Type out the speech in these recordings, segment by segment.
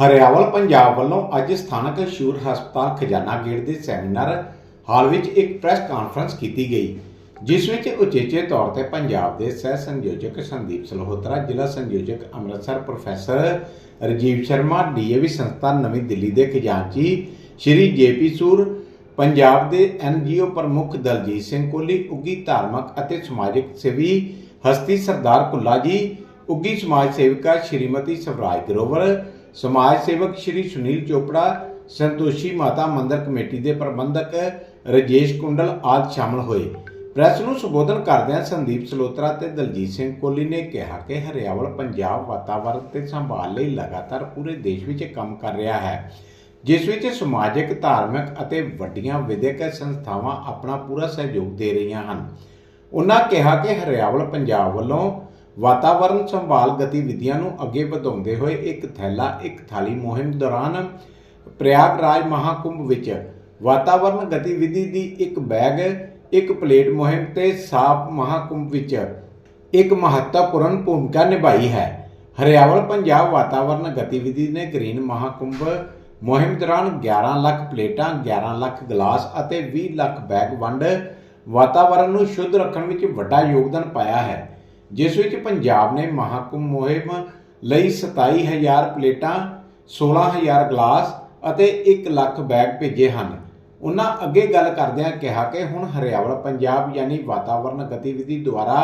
ਹਰਿਆਵਲ ਪੰਜਾਬ ਵੱਲੋਂ ਅੱਜ ਸਥਾਨਕ ਸ਼ੂਰ ਹਸਪਤਾਲ ਖਜ਼ਾਨਾ ਗੇਟ ਦੇ ਸੈਮੀਨਾਰ ਹਾਲ ਵਿੱਚ ਇੱਕ ਪ੍ਰੈਸ ਕਾਨਫਰੰਸ ਕੀਤੀ ਗਈ, ਜਿਸ ਵਿੱਚ ਉਚੇਚੇ ਤੌਰ ਤੇ ਪੰਜਾਬ ਦੇ ਸਹਿ ਸੰਯੋਜਕ ਸੰਦੀਪ ਸਲਹੋਤਰਾ, ਜ਼ਿਲ੍ਹਾ ਸੰਯੋਜਕ ਅੰਮ੍ਰਿਤਸਰ ਪ੍ਰੋਫੈਸਰ ਰਜੀਵ ਸ਼ਰਮਾ ਡੀਏਵੀ ਸੰਸਥਾ ਨਵੀਂ ਦਿੱਲੀ ਦੇ ਖਜ਼ਾਨਚੀ ਸ਼੍ਰੀ ਜੇਪੀ ਸੂਰ, ਪੰਜਾਬ ਦੇ ਐਨਜੀਓ ਪ੍ਰਮੁੱਖ ਦਲਜੀਤ ਸਿੰਘ ਕੋਹਲੀ ਉੱਗੀ ਧਾਰਮਿਕ ਅਤੇ ਸਮਾਜਿਕ ਸੇਵੀ ਹਸਤੀ ਸਰਦਾਰ ਕੁੱਲਾ ਜੀ ਉੱਗੀ ਸਮਾਜ ਸੇਵਿਕਾ ਸ਼੍ਰੀਮਤੀ ਸਵਰਾਜ ਗਰੋਵਰ ਸਮਾਜ ਸੇਵਕ ਸ਼੍ਰੀ ਸੁਨੀਲ ਚੋਪੜਾ, ਸੰਤੋਸ਼ੀ ਮਾਤਾ ਮੰਦਰ ਕਮੇਟੀ ਦੇ ਪ੍ਰਬੰਧਕ ਰਜੇਸ਼ ਕੁੰਡਲ ਆਦਿ ਸ਼ਾਮਲ ਹੋਏ। ਪ੍ਰੈਸ ਨੂੰ ਸੰਬੋਧਨ ਕਰਦਿਆਂ ਸੰਦੀਪ ਸਲੋਤਰਾ ਤੇ ਦਲਜੀਤ ਸਿੰਘ ਕੋਹਲੀ ਨੇ ਕਿਹਾ ਕਿ ਹਰਿਆਵਲ ਪੰਜਾਬ ਵਾਤਾਵਰਣ ਤੇ ਸੰਭਾਲ ਲਈ ਲਗਾਤਾਰ ਪੂਰੇ ਦੇਸ਼ ਵਿੱਚ ਕੰਮ ਕਰ ਰਿਹਾ ਹੈ, ਜਿਸ ਵਿੱਚ ਸਮਾਜਿਕ, ਧਾਰਮਿਕ ਅਤੇ ਵੱਡੀਆਂ ਵਿਦਿਅਕ ਸੰਸਥਾਵਾਂ ਆਪਣਾ ਪੂਰਾ ਸਹਿਯੋਗ ਦੇ ਰਹੀਆਂ ਹਨ। ਉਹਨਾਂ ਕਿਹਾ ਕਿ ਹਰਿਆਵਲ ਪੰਜਾਬ ਵੱਲੋਂ ਵਾਤਾਵਰਣ ਸੰਭਾਲ ਗਤੀਵਿਧੀਆਂ ਨੂੰ ਅੱਗੇ ਵਧਾਉਂਦੇ ਹੋਏ ਇੱਕ ਥੈਲਾ, ਇੱਕ ਥਾਲੀ ਮੁਹਿੰਮ ਦੌਰਾਨ ਪ੍ਰਯਾਗਰਾਜ ਮਹਾਕੁੰਭ ਵਿੱਚ ਵਾਤਾਵਰਣ ਗਤੀਵਿਧੀ ਦੀ ਇੱਕ ਬੈਗ, ਇੱਕ ਪਲੇਟ ਮੁਹਿੰਮ ਤੇ ਸਾਫ਼ ਮਹਾਕੁੰਭ ਵਿੱਚ ਇੱਕ ਮਹੱਤਵਪੂਰਨ ਭੂਮਿਕਾ ਨਿਭਾਈ ਹੈ। ਹਰਿਆਵਲ, ਪੰਜਾਬ ਵਾਤਾਵਰਣ ਗਤੀਵਿਧੀ ਨੇ ਗ੍ਰੀਨ ਮਹਾਕੁੰਭ ਮੁਹਿੰਮ ਦੌਰਾਨ 11 ਲੱਖ ਪਲੇਟਾਂ 11 ਲੱਖ ਗਲਾਸ ਅਤੇ 20 ਲੱਖ ਬੈਗ ਵੰਡ ਵਾਤਾਵਰਣ ਨੂੰ ਸ਼ੁੱਧ ਰੱਖਣ ਵਿੱਚ ਵੱਡਾ ਯੋਗਦਾਨ ਪਾਇਆ ਹੈ। ਜਿਸ ਵਿੱਚ ਪੰਜਾਬ ਨੇ ਮਹਾਕੁੰਭ ਮੁਹਿੰਮ ਲਈ 27000 ਪਲੇਟਾਂ 16000 ਗਲਾਸ ਅਤੇ 1 ਲੱਖ ਬੈਗ ਭੇਜੇ ਹਨ। ਉਹਨਾਂ ਅੱਗੇ ਗੱਲ ਕਰਦਿਆਂ ਕਿਹਾ ਕਿ ਹੁਣ ਹਰਿਆਵਲ ਪੰਜਾਬ ਯਾਨੀ ਵਾਤਾਵਰਣ ਗਤੀਵਿਧੀ ਦੁਆਰਾ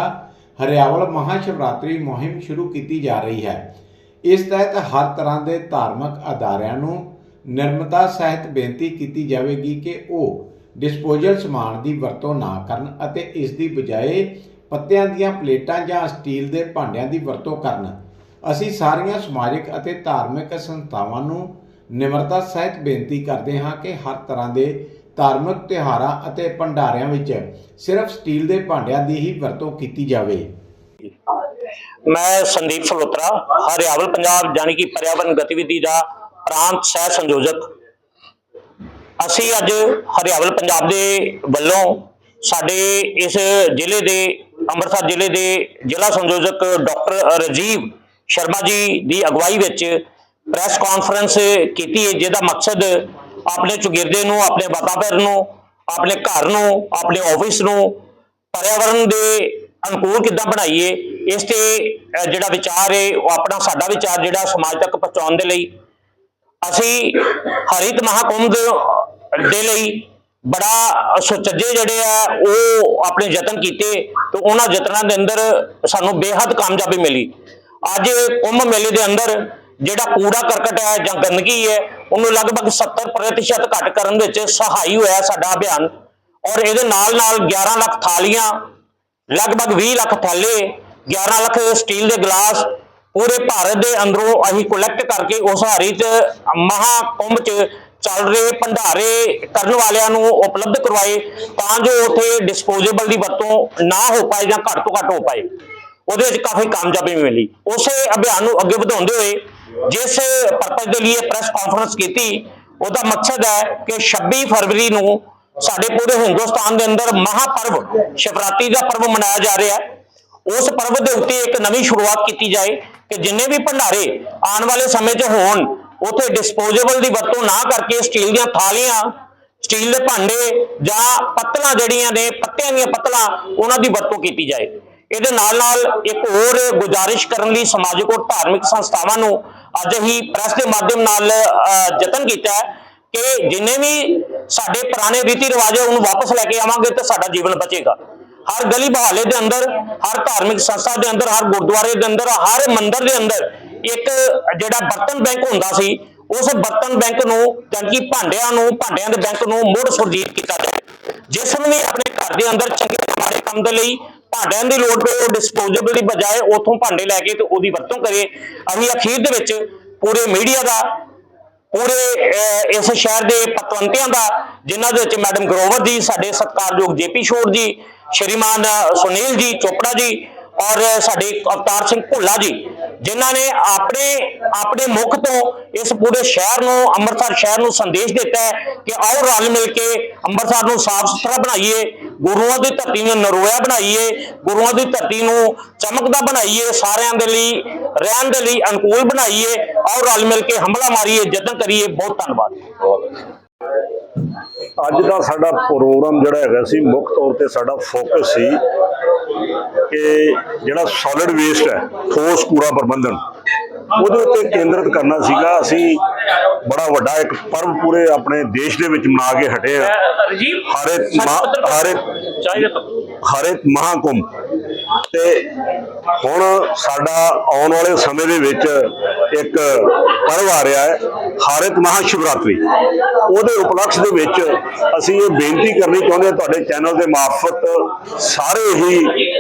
ਹਰਿਆਵਲ ਮਹਾਸ਼ਿਵਰਾਤਰੀ ਮੁਹਿੰਮ ਸ਼ੁਰੂ ਕੀਤੀ ਜਾ ਰਹੀ ਹੈ। ਇਸ ਤਹਿਤ ਹਰ ਤਰ੍ਹਾਂ ਦੇ ਧਾਰਮਿਕ ਅਦਾਰਿਆਂ ਨੂੰ ਨਿਰਮਤਾ ਸਹਿਤ ਬੇਨਤੀ ਕੀਤੀ ਜਾਵੇਗੀ ਕਿ ਉਹ ਡਿਸਪੋਜ਼ਲ ਸਮਾਨ ਦੀ ਵਰਤੋਂ ਨਾ ਕਰਨ ਅਤੇ ਇਸ ਦੀ ਬਜਾਏ ਪੱਤਿਆਂ ਦੀਆਂ ਪਲੇਟਾਂ ਜਾਂ ਸਟੀਲ ਦੇ ਭਾਂਡਿਆਂ ਦੀ ਵਰਤੋਂ ਕਰਨ। ਅਸੀਂ ਸਾਰੀਆਂ ਸਮਾਜਿਕ ਅਤੇ ਧਾਰਮਿਕ ਸੰਸਥਾਵਾਂ ਨੂੰ ਨਿਮਰਤਾ ਸਹਿਤ ਬੇਨਤੀ ਕਰਦੇ ਹਾਂ ਕਿ ਹਰ ਤਰ੍ਹਾਂ ਦੇ ਧਾਰਮਿਕ ਤਿਉਹਾਰਾਂ ਅਤੇ ਭੰਡਾਰਿਆਂ ਵਿੱਚ ਸਿਰਫ ਸਟੀਲ ਦੇ ਭਾਂਡਿਆਂ ਦੀ ਹੀ ਵਰਤੋਂ ਕੀਤੀ ਜਾਵੇ। ਮੈਂ ਸੰਦੀਪ ਸਲੋਤਰਾ, ਹਰਿਆਵਲ ਪੰਜਾਬ ਜਾਨੀ ਕਿ ਪਰਿਆਵਰਣ ਗਤੀਵਿਧੀ ਦਾ ਪ੍ਰਾਂਤ ਸਹਿ ਸੰਯੋਜਕ। ਅਸੀਂ ਅੱਜ ਹਰਿਆਵਲ ਪੰਜਾਬ ਦੇ ਵੱਲੋਂ ਸਾਡੇ ਇਸ ਜ਼ਿਲ੍ਹੇ ਦੇ ਅੰਮ੍ਰਿਤਸਰ ਜ਼ਿਲ੍ਹੇ ਦੇ ਜ਼ਿਲ੍ਹਾ ਸੰਯੋਜਕ ਡਾਕਟਰ ਰਜੀਵ ਸ਼ਰਮਾ ਜੀ ਦੀ ਅਗਵਾਈ ਵਿੱਚ ਪ੍ਰੈਸ ਕਾਨਫਰੰਸ ਕੀਤੀ ਹੈ, ਜਿਹਦਾ ਮਕਸਦ ਆਪਣੇ ਚੁਗਿਰਦੇ ਨੂੰ, ਆਪਣੇ ਵਾਤਾਵਰਣ ਨੂੰ, ਆਪਣੇ ਘਰ ਨੂੰ, ਆਪਣੇ ਆਫਿਸ ਨੂੰ ਪਰਿਆਵਰਣ ਦੇ ਅਨੁਕੂਲ ਕਿੱਦਾਂ ਬਣਾਈਏ, ਇਸ ਤੇ ਜਿਹੜਾ ਵਿਚਾਰ ਹੈ, ਉਹ ਆਪਣਾ, ਸਾਡਾ ਵਿਚਾਰ ਜਿਹੜਾ ਸਮਾਜ ਤੱਕ ਪਹੁੰਚਾਉਣ ਦੇ ਲਈ ਅਸੀਂ ਹਰਿਤ ਮਹਾਕੁੰਭ ਦੇ ਲਈ ਬੜਾ ਸੁਚੱਜੇ ਜਿਹੜੇ ਆ, ਉਹ ਆਪਣੇ ਯਤਨ ਕੀਤੇ ਤੇ ਉਹਨਾਂ ਯਤਨਾਂ ਦੇ ਅੰਦਰ ਸਾਨੂੰ ਬੇਹੱਦ ਕਾਮਯਾਬੀ ਮਿਲੀ। ਅੱਜ ਕੁੰਭ ਮੇਲੇ ਦੇ ਅੰਦਰ ਜਿਹੜਾ ਕੂੜਾ ਕਰਕਟ ਹੈ ਜਾਂ ਗੰਦਗੀ ਹੈ, ਉਹਨੂੰ ਲਗਭਗ 70% ਘੱਟ ਕਰਨ ਵਿੱਚ ਸਹਾਈ ਹੋਇਆ ਸਾਡਾ ਅਭਿਆਨ। ਔਰ ਇਹਦੇ ਨਾਲ ਨਾਲ 11 ਲੱਖ ਥਾਲੀਆਂ, ਲਗਭਗ 20 ਲੱਖ ਥੈਲੇ 11 ਲੱਖ ਸਟੀਲ ਦੇ ਗਲਾਸ ਪੂਰੇ ਭਾਰਤ ਦੇ ਅੰਦਰੋਂ ਅਸੀਂ ਕਲੈਕਟ ਕਰਕੇ ਉਸ ਹਰਿਤ ਮਹਾਕੁੰਭ ਚ ਚੱਲ ਰਹੇ ਭੰਡਾਰੇ ਕਰਨ ਵਾਲਿਆਂ ਨੂੰ ਉਪਲਬਧ ਕਰਵਾਏ ਤਾਂ ਜੋ ਉੱਥੇ ਡਿਸਪੋਜ਼ੇਬਲ ਦੀ ਵਰਤੋਂ ਨਾ ਹੋ ਪਾਏ ਜਾਂ ਘੱਟ ਤੋਂ ਘੱਟ ਹੋ ਪਾਏ। ਉਹਦੇ ਵਿੱਚ ਕਾਫੀ ਕਾਮਯਾਬੀ ਮਿਲੀ। ਉਸੇ ਅਭਿਆਨ ਨੂੰ ਅੱਗੇ ਵਧਾਉਂਦੇ ਹੋਏ ਜਿਸ ਪਰਪਸ ਦੇ ਲਈ ਪ੍ਰੈਸ ਕਾਨਫਰੰਸ ਕੀਤੀ, ਉਹਦਾ ਮਕਸਦ ਹੈ ਕਿ 26 ਫਰਵਰੀ ਨੂੰ ਸਾਡੇ ਪੂਰੇ ਹਿੰਦੁਸਤਾਨ ਦੇ ਅੰਦਰ ਮਹਾਪਰਵ ਸ਼ਿਵਰਾਤਰੀ ਦਾ ਪਰਵ ਮਨਾਇਆ ਜਾ ਰਿਹਾ। ਹੈ ਉਸ ਪਰਵ ਦੇ ਉੱਤੇ ਇੱਕ ਨਵੀਂ ਸ਼ੁਰੂਆਤ ਕੀਤੀ ਜਾਏ ਕਿ ਜਿੰਨੇ ਵੀ ਭੰਡਾਰੇ ਆਉਣ ਵਾਲੇ ਸਮੇਂ 'ਚ ਹੋਣ ਉਥੇ ਡਿਸਪੋਜ਼ੇਬਲ ਦੀ ਵਰਤੋਂ ਨਾ ਕਰਕੇ ਸਟੀਲ ਦੀਆਂ ਥਾਲੀਆਂ ਸਟੀਲ ਦੇ ਭਾਂਡੇ ਜਾਂ ਪੱਤਲਾਂ ਜਿਹੜੀਆਂ ਨੇ ਪੱਤਿਆਂ ਦੀਆਂ ਪੱਤਲਾਂ ਉਹਨਾਂ ਦੀ ਵਰਤੋਂ ਕੀਤੀ ਜਾਏ। ਇਹਦੇ ਨਾਲ ਨਾਲ ਇੱਕ ਹੋਰ ਗੁਜ਼ਾਰਿਸ਼ ਕਰਨ ਲਈ ਸਮਾਜਿਕ ਔਰ ਧਾਰਮਿਕ ਸੰਸਥਾਵਾਂ ਨੂੰ ਅੱਜ ਹੀ ਪ੍ਰੈਸ ਦੇ ਮਾਧਿਅਮ ਨਾਲ ਅਹ, ਯਤਨ ਕੀਤਾ ਹੈ ਕਿ ਜਿੰਨੇ ਵੀ ਸਾਡੇ ਪੁਰਾਣੇ ਰੀਤੀ ਰਿਵਾਜ ਹੈ ਉਹਨੂੰ ਵਾਪਸ ਲੈ ਕੇ ਆਵਾਂਗੇ ਤਾਂ ਸਾਡਾ ਜੀਵਨ ਬਚੇਗਾ। ਹਰ ਗਲੀ ਬਹਾਲੇ ਦੇ ਅੰਦਰ ਹਰ ਧਾਰਮਿਕ ਸੰਸਥਾ ਦੇ ਅੰਦਰ ਹਰ ਗੁਰਦੁਆਰੇ ਦੇ ਅੰਦਰ ਹਰ ਮੰਦਿਰ ਦੇ ਅੰਦਰ ਇੱਕ ਜਿਹੜਾ ਬਰਤਨ ਬੈਂਕ ਹੁੰਦਾ ਸੀ, ਉਸ ਬਰਤਨ ਬੈਂਕ ਨੂੰ ਜਾਣੀ ਕਿ ਭਾਂਡਿਆਂ ਨੂੰ, ਭਾਂਡਿਆਂ ਦੇ ਬੈਂਕ ਨੂੰ ਮੁੜ ਸੁਰਜੀਤ ਕੀਤਾ ਜਾਏ ਜਿਸ ਨੂੰ ਵੀ ਆਪਣੇ ਘਰ ਦੇ ਅੰਦਰ ਚੰਗੇ ਮਾੜੇ ਕੰਮ ਦੇ ਲਈ ਭਾਂਡਿਆਂ ਦੀ ਲੋੜ ਪਏ ਉਹ ਡਿਸਪੋਜ਼ੇਬਲ ਦੀ ਬਜਾਏ ਉਥੋਂ ਭਾਂਡੇ ਲੈ ਕੇ ਤੇ ਉਹਦੀ ਵਰਤੋਂ ਕਰੇ। ਅਸੀਂ ਅਖੀਰ ਦੇ ਵਿੱਚ ਪੂਰੇ ਮੀਡੀਆ ਦਾ, ਪੂਰੇ ਇਸ ਸ਼ਹਿਰ ਦੇ ਪਤਵੰਤਿਆਂ ਦਾ, ਜਿਨ੍ਹਾਂ ਦੇ ਵਿੱਚ ਮੈਡਮ ਗਰੋਵਰ ਜੀ, ਸਾਡੇ ਸਤਿਕਾਰਯੋਗ ਜੇਪੀ ਸ਼ੋਰ ਜੀ, ਸ਼੍ਰੀਮਾਨ ਸੁਨੀਲ ਜੀ, ਚੋਪੜਾ ਜੀ ਔਰ ਸਾਡੇ ਅਵਤਾਰ ਸਿੰਘ ਭੁੱਲਾ ਜੀ ਜਿਨ੍ਹਾਂ ਨੇ ਆਪਣੇ ਆਪਣੇ ਮੁਖ ਤੋਂ ਇਸ ਪੂਰੇ ਸ਼ਹਿਰ ਨੂੰ, ਅੰਮ੍ਰਿਤਸਰ ਸ਼ਹਿਰ ਨੂੰ ਸੰਦੇਸ਼ ਦਿੱਤਾ ਹੈ ਕਿ ਆਓ ਰਲ ਮਿਲ ਕੇ ਅੰਮ੍ਰਿਤਸਰ ਨੂੰ ਸਾਫ਼ ਸੁਥਰਾ ਬਣਾਈਏ, ਗੁਰੂਆਂ ਦੀ ਧਰਤੀ ਨੂੰ ਨਰੋਇਆ ਬਣਾਈਏ, ਗੁਰੂਆਂ ਦੀ ਧਰਤੀ ਨੂੰ ਚਮਕਦਾ ਬਣਾਈਏ, ਸਾਰਿਆਂ ਦੇ ਲਈ, ਰਹਿਣ ਦੇ ਲਈ ਅਨੁਕੂਲ ਬਣਾਈਏ, ਆਓ ਰਲ ਮਿਲ ਕੇ ਹਮਲਾ ਮਾਰੀਏ, ਯਤਨ ਕਰੀਏ, ਬਹੁਤ ਧੰਨਵਾਦ। ਅੱਜ ਦਾ ਸਾਡਾ ਪ੍ਰੋਗਰਾਮ ਜਿਹੜਾ ਹੈਗਾ ਸੀ, ਮੁੱਖ ਤੌਰ ਤੇ ਸਾਡਾ ਫੋਕਸ ਸੀ ਕਿ ਜਿਹੜਾ ਸੋਲਿਡ ਵੇਸਟ ਹੈ ਠੋਸ ਕੂੜਾ ਪ੍ਰਬੰਧਨ ਉਹਦੇ ਉੱਤੇ ਕੇਂਦਰਿਤ ਕਰਨਾ ਸੀਗਾ। ਅਸੀਂ ਬੜਾ ਵੱਡਾ ਇੱਕ ਪਰਵ ਪੂਰੇ ਆਪਣੇ ਦੇਸ਼ ਦੇ ਵਿੱਚ ਮਨਾ ਕੇ ਹਟੇ ਆ। ਹਰੇ ਹਰੇ ਹਰੇ ਮਹਾਕੁੰਭ। ਤੇ ਹੁਣ ਸਾਡਾ ਆਉਣ ਵਾਲੇ ਸਮੇਂ ਦੇ ਵਿੱਚ ਇੱਕ ਪਰਵ ਆ ਰਿਹਾ ਹੈ ਹਾਰਤ ਮਹਾਸ਼ਿਵਰਾਤਰੀ। ਉਹਦੇ ਉਪਲਕਸ਼ ਦੇ ਵਿੱਚ ਅਸੀਂ ਇਹ ਬੇਨਤੀ ਕਰਨੀ ਚਾਹੁੰਦੇ ਹਾਂ ਤੁਹਾਡੇ ਚੈਨਲ ਦੇ ਮਾਰਫਤ ਸਾਰੇ ਹੀ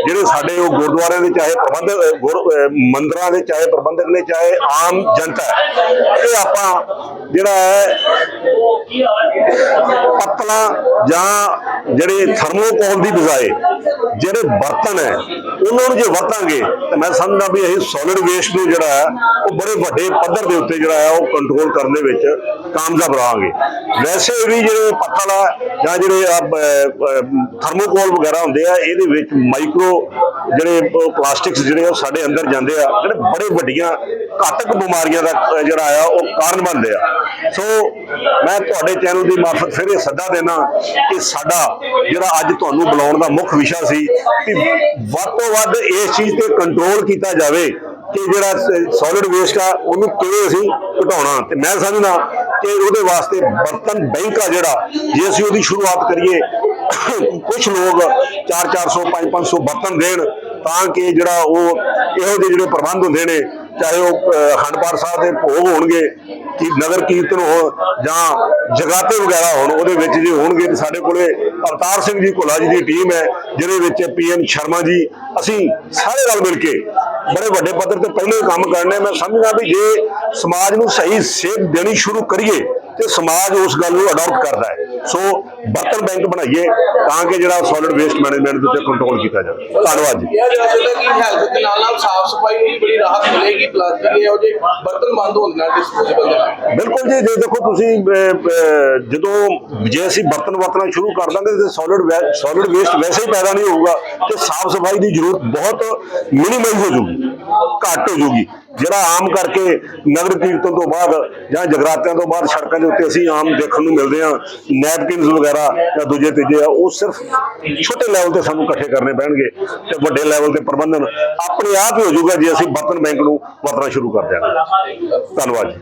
ਜਿਹੜੇ ਸਾਡੇ ਉਹ ਗੁਰਦੁਆਰਿਆਂ ਦੇ ਚਾਹੇ ਪ੍ਰਬੰਧ, ਅਹ, ਗੁਰ- ਅਹ ਦੇ ਚਾਹੇ ਪ੍ਰਬੰਧਕ ਨੇ, ਚਾਹੇ ਆਮ ਜਨਤਾ ਇਹ ਆਪਾਂ ਜਿਹੜਾ ਹੈ ਪੱਤਲਾਂ ਜਾਂ ਜਿਹੜੇ ਥਰਮੋਕੋਲ ਦੀ ਬਜਾਏ ਜਿਹੜੇ ਬਰਤਨ ਹੈ, ਉਹਨਾਂ ਨੂੰ ਜੇ ਵਰਤਾਂਗੇ, ਤਾਂ ਮੈਂ ਸਮਝਦਾ ਵੀ ਇਹ ਸੋਲਿਡ ਵੇਸਟ ਨੂੰ ਜਿਹੜਾ ਹੈ, ਉਹ ਬੜੇ ਵੱਡੇ ਪੱਧਰ ਦੇ ਉੱਤੇ ਜਿਹੜਾ ਹੈ, ਉਹ ਕੰਟਰੋਲ ਕਰਨ ਦੇ ਵਿੱਚ ਕਾਮਯਾਬ ਰਹਾਂਗੇ। ਵੈਸੇ ਵੀ ਜਿਹੜੇ ਪੱਤਲ ਆ ਜਾਂ ਜਿਹੜੇ ਥਰਮੋਕੋਲ ਵਗੈਰਾ ਹੁੰਦੇ ਆ, ਇਹਦੇ ਵਿੱਚ ਮਾਈਕਰੋ ਜਿਹੜੇ ਪਲਾਸਟਿਕਸ ਜਿਹੜੇ ਉਹ ਸਾਡੇ ਅੰਦਰ ਜਾਂਦੇ ਆ, ਜਿਹੜੇ ਬੜੇ ਵੱਡੀਆਂ ਘਾਤਕ ਬਿਮਾਰੀਆਂ ਦਾ ਜਿਹੜਾ ਆ, ਉਹ ਕਾਰਨ ਬਣਦੇ ਆ। ਸੋ ਮੈਂ ਤੁਹਾਡੇ ਚੈਨਲ ਦੀ ਮਾਰਫਤ ਫਿਰ ਇਹ ਸੱਦਾ ਦੇਣਾ ਕਿ ਸਾਡਾ ਜਿਹੜਾ ਅੱਜ ਤੁਹਾਨੂੰ ਬੁਲਾਉਣ ਦਾ ਮੁੱਖ ਵਿਸ਼ਾ ਸੀ ਕਿ ਵੱਧ ਤੋਂ ਵੱਧ ਇਸ ਚੀਜ਼ ਤੇ ਕੰਟਰੋਲ ਕੀਤਾ ਜਾਵੇ ਕਿ ਜਿਹੜਾ ਸੋਲਿਡ ਵੇਸਟ ਆ, ਉਹਨੂੰ ਕਿਵੇਂ ਅਸੀਂ ਘਟਾਉਣਾ। ਤੇ ਮੈਂ ਸਮਝਦਾ ਕਿ ਉਹਦੇ ਵਾਸਤੇ ਬਰਤਨ ਬੈਂਕ ਆ ਜਿਹੜਾ, ਜੇ ਅਸੀਂ ਉਹਦੀ ਸ਼ੁਰੂਆਤ ਕਰੀਏ ਕੁਝ ਲੋਕ 4-400 5-500 ਬਰਤਨ ਦੇਣ ਤਾਂ ਕਿ ਜਿਹੜਾ ਉਹ ਇਹੋ ਜਿਹੇ ਜਿਹੜੇ ਪ੍ਰਬੰਧ ਹੁੰਦੇ ਨੇ ਚਾਹੇ ਉਹ ਅਹ, ਸਾਹਿਬ ਦੇ ਭੋਗ ਹੋਣਗੇ ਕਿ ਨਗਰ ਕੀਰਤਨ ਹੋ ਜਾਂ ਜਗਾਤੇ ਵਗੈਰਾ ਹੋਣ ਉਹਦੇ ਵਿੱਚ ਜੇ ਹੋਣਗੇ ਤੇ ਸਾਡੇ ਕੋਲੇ ਅਵਤਾਰ ਸਿੰਘ ਜੀ ਕੋਲਾ ਜੀ ਦੀ ਟੀਮ ਹੈ ਜਿਹਦੇ ਵਿੱਚ ਪੀਐਨ ਸ਼ਰਮਾ ਜੀ ਅਸੀਂ ਸਾਰੇ ਰਲ ਮਿਲ ਕੇ ਬੜੇ ਵੱਡੇ ਪੱਧਰ ਤੇ ਪਹਿਲੇ ਹੀ ਕੰਮ ਕਰਨੇ ਮੈਂ ਸਮਝਦਾ ਵੀ ਜੇ ਸਮਾਜ ਨੂੰ ਸਹੀ ਸੇਧ ਦੇਣੀ ਸ਼ੁਰੂ ਕਰੀਏ ਤੇ ਸਮਾਜ ਉਸ ਗੱਲ ਨੂੰ ਅਡਾਪਟ ਕਰਦਾ ਹੈ। ਸੋ ਬਰਤਨ ਬੈਂਕ ਬਣਾਈਏ ਤਾਂ ਕਿ ਜਿਹੜਾ ਸੋਲਿਡ ਵੇਸਟ ਮੈਨੇਜਮੈਂਟ ਦੇ ਉੱਤੇ ਕੰਟਰੋਲ ਕੀਤਾ ਜਾਵੇ। ਧੰਨਵਾਦ ਜੀ। ਕਿਹਾ ਜਾ ਸਕਦਾ ਕਿ ਹੈਲਥ ਦੇ ਨਾਲ ਨਾਲ ਸਾਫ਼ ਸਫ਼ਾਈ ਨੂੰ ਵੀ ਬੜੀ ਰਾਹਤ ਮਿਲੇਗੀ ਪਲਾਸਟਿਕ ਇਹੋ ਜਿਹੇ ਬਰਤਨ ਬੰਦ ਹੋਣ ਨਾਲ ਡਿਸਪੋਜ਼ੇਬਲ ਦੇ ਨਾਲ ਬਿਲਕੁਲ ਜੀ ਜੇ ਦੇਖੋ ਤੁਸੀਂ ਜਦੋਂ ਜੇ ਅਸੀਂ ਬਰਤਨ ਵਰਤਣਾ ਸ਼ੁਰੂ ਕਰ ਦਾਂਗੇ ਤੇ ਸੋਲਿਡ ਸੋਲਿਡ ਵੇਸਟ ਵੈਸੇ ਹੀ ਪੈਦਾ ਨਹੀਂ ਹੋਊਗਾ ਤੇ ਸਾਫ਼ ਸਫ਼ਾਈ ਦੀ ਜ਼ਰੂਰਤ ਬਹੁਤ ਮਿਨੀਮਾਈਜ਼ ਹੋ ਜੂਗੀ ਘੱਟ ਹੋ ਜੂਗੀ ਜਿਹੜਾ ਆਮ ਕਰਕੇ ਨਗਰ ਕੀਰਤਨ ਤੋਂ ਬਾਅਦ ਜਾਂ ਜਗਰਾਤਿਆਂ ਤੋਂ ਬਾਅਦ ਸੜਕਾਂ ਦੇ ਉੱਤੇ ਅਸੀਂ ਆਮ ਦੇਖਣ ਨੂੰ ਮਿਲਦੇ ਆ ਨੈਪਕਿਨਸ ਵਗੈਰਾ ਜਾਂ ਦੂਜੇ ਤੀਜੇ ਆ, ਉਹ ਸਿਰਫ ਛੋਟੇ ਲੈਵਲ ਤੇ ਸਾਨੂੰ ਇਕੱਠੇ ਕਰਨੇ ਪੈਣਗੇ ਤੇ ਵੱਡੇ ਲੈਵਲ ਤੇ ਪ੍ਰਬੰਧਨ ਆਪਣੇ ਆਪ ਹੀ ਹੋ ਜਾਊਗਾ ਜੇ ਅਸੀਂ ਬਰਤਨ ਬੈਂਕ ਨੂੰ ਵਰਤਣਾ ਸ਼ੁਰੂ ਕਰ ਦਿਆਂਗੇ ਧੰਨਵਾਦ ਜੀ।